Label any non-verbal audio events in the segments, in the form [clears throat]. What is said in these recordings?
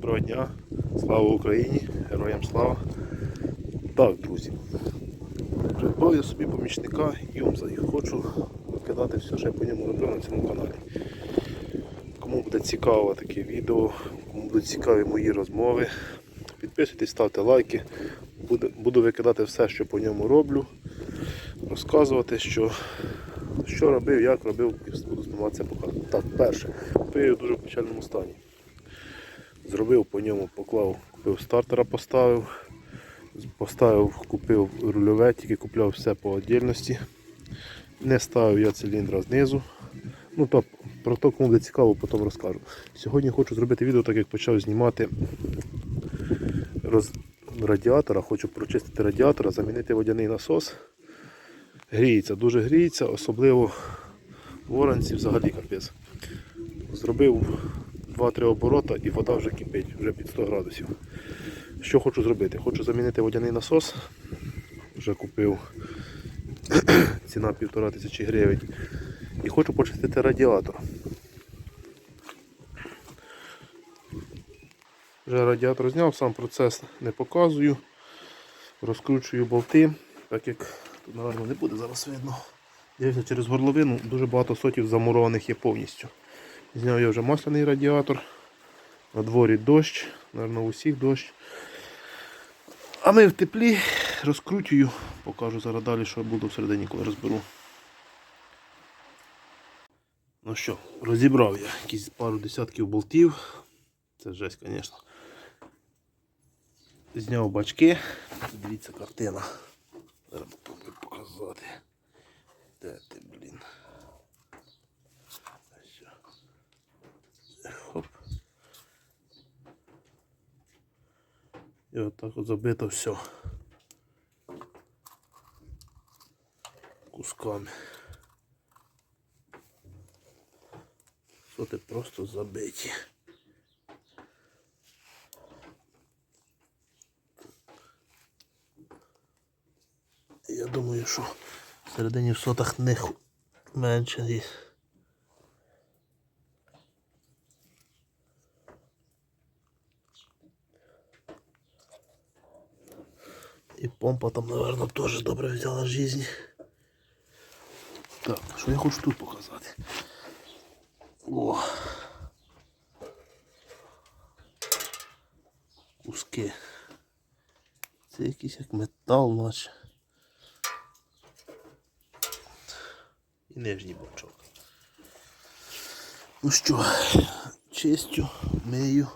Доброго дня, слава Україні, героям слава. Так, друзі, придбав я собі помічника Юмза і хочу викидати все, що я по ньому роблю на цьому каналі. Кому буде цікаво таке відео, кому будуть цікаві мої розмови, підписуйтесь, ставте лайки. Буду, викидати все, що по ньому роблю, розказувати, що, що робив, як робив, і буду зніматися показувати. Так, перше, купив його в дуже печальному стані. Зробив по ньому, поклав, купив стартера, поставив, поставив, купив рульове, тільки купляв все по віддільності. Не ставив я циліндра знизу. Ну то про то, кому буде цікаво, потім розкажу. Сьогодні хочу зробити відео, так як почав знімати роз... радіатора, хочу прочистити радіатора, замінити водяний насос. Гріється, дуже гріється, особливо в оранці взагалі капець. Зробив 2-3 оборота і вода вже кипить, вже під 100 градусів. Що хочу зробити? Хочу замінити водяний насос. Вже купив [clears throat] ціна 1500 гривень. І хочу почистити радіатор. Вже радіатор зняв, сам процес не показую. Розкручую болти, так як тут, напевно, не буде зараз видно. Дивіться, через горловину дуже багато сотів замурованих є повністю. Зняв я вже масляний радіатор. На дворі дощ, напевно, у всіх дощ. А ми в теплі розкручую, покажу зараз далі, що буду всередині, коли розберу. Ну що, розібрав я якісь пару десятків болтів. Це жесть, звісно. Зняв бачки. Дивіться картина. Зараз попробую показати. Де ти, блін? Ось. Хоп. І отак от забито все. Кусками. Соти просто забиті. Я думаю, що всередині в сотах не ху- менше є. І помпа там, наверное, теж добре взяла жизнь. Так, що я хочу тут показати? О. Куски. Це якийсь як метал, наче. І нижній бочок. Ну що, чистю, мию,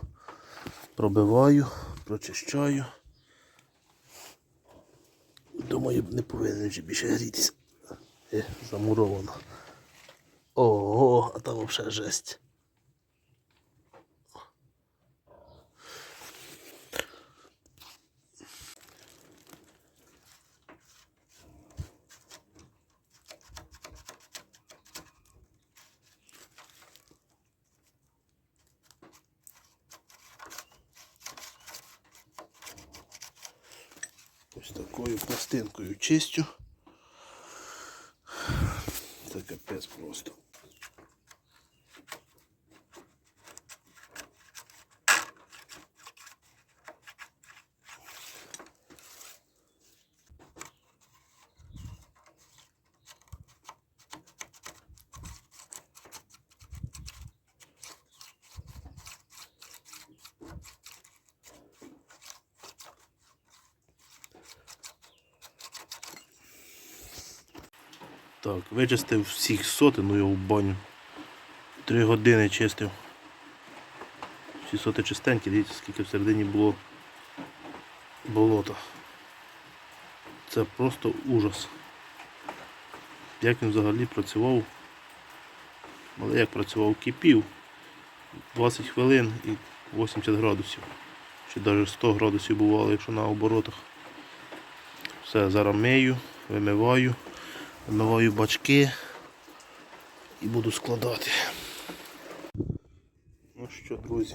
пробиваю, прочищаю. Думаю, не повинен вже більше грітися. Е, замуровано. Ого, а там взагалі жесть. Ось такою пластинкою чистю. Це капець просто. Так, вичистив всіх сотин, ну його в баню. Три години чистив. Всі соти чистенькі, дивіться, скільки всередині було болота. Це просто ужас. Як він взагалі працював. Але як працював, кипів 20 хвилин і 80 градусів. Чи навіть 100 градусів бувало, якщо на оборотах. Все, зараз мию, вимиваю. Вимиваю бачки і буду складати. Ну що, друзі,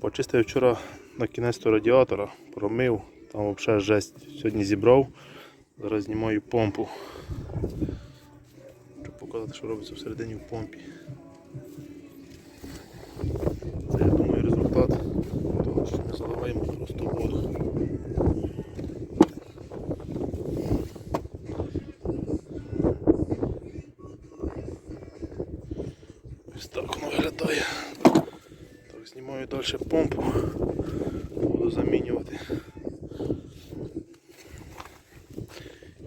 почистив вчора на кінець радіатора, промив, там взагалі жесть сьогодні зібрав. Зараз знімаю помпу. Щоб показати, що робиться всередині в помпі. Це я думаю результат. Далі помпу. Буду замінювати.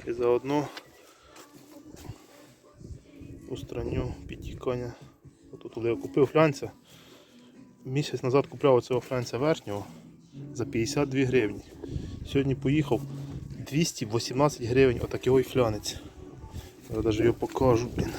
І заодно устраню підтікання. Тут коли я купив флянця. Місяць назад купляв цього флянця верхнього за 52 гривні. Сьогодні поїхав 218 гривень отакий флянець. Я навіть його покажу, блін.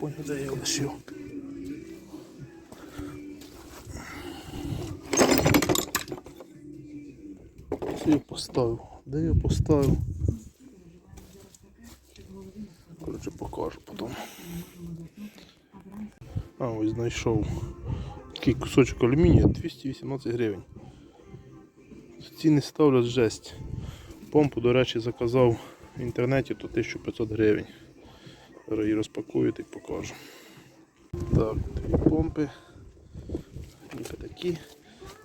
Понял, де я його лишив. Це я поставив. Де я поставив? Коротше, покажу потім. А, ось знайшов. Такий кусочок алюмінія 218 гривень. Ціни ставлять жесть. Помпу, до речі, заказав в інтернеті, то 1500 гривень. Зараз її розпакую та й покажу. Так, дві помпи. Тільки такі.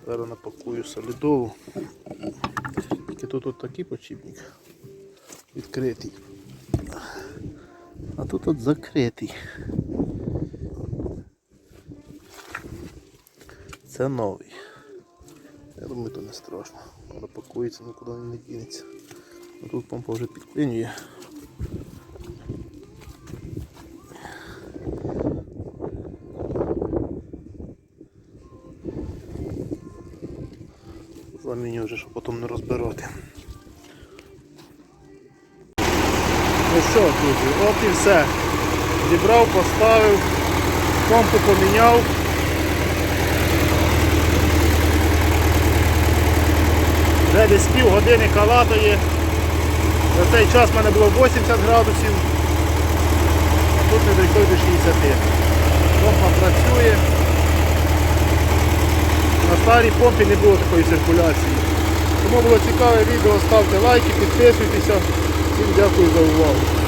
Зараз напакую солідову. Тільки тут от такий почіпник відкритий. А тут от закритий. Це новий. Я думаю, то не страшно. Вона пакується, нікуди не дінеться. Тут помпа вже підклинює. Заміню вже, щоб потім не розбирати. Ну що, друзі, от і все. Зібрав, поставив, помпу поміняв. Вже десь пів години калатає. За цей час в мене було 80 градусів, а тут не дійшов до 60. Помпа працює. На старій помпі не було такої циркуляції. Тому було цікаве відео, ставте лайки, підписуйтеся. Всім дякую за увагу.